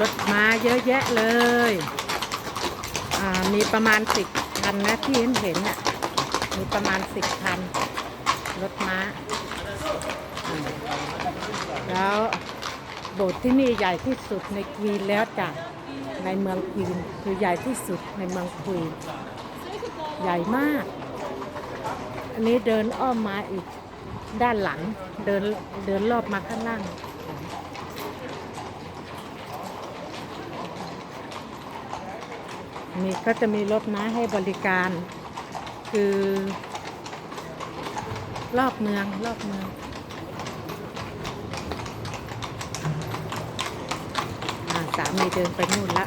รถม้าเยอะแยะเลย มีประมาณสิบคันนะที่เห็นเห็นน่ะ มีประมาณสิบคัน รถม้า แล้วโบสถ์ที่นี่ใหญ่ที่สุดในควีนแล้วจ้ะ ในเมืองควีนคือใหญ่ที่สุดในเมืองควีนใหญ่มาก อันนี้เดินอ้อมมาอีกด้านหลัง เดินเดินรอบมาข้างล่าง นี่ก็จะมีรถม้าให้บริการ คือ รอบเมืองรอบเมืองสามีเดินไปนู่นละ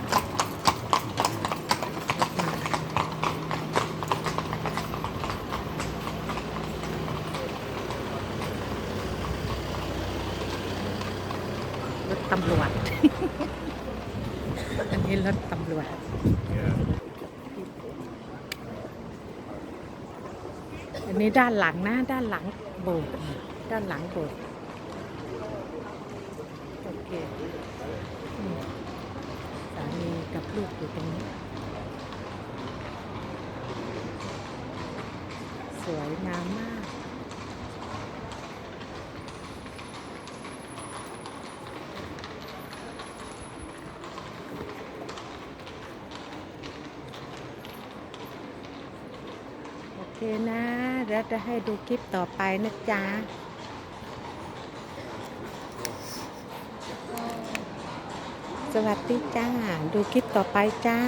รถตำรวจ อันนี้รถตำรวจอันนี้ด้านหลังนะ ด้านหลังโบสถ์ด้านหลังโบสถ์โอเคมสามีกับลูกอยู่ตรงนี้ สวยงามมาก เคนะเดี๋ยวจะให้ดูคลิปต่อไปนะจ๊ะสวัสดีจ้า ดูคลิปต่อไปจ้า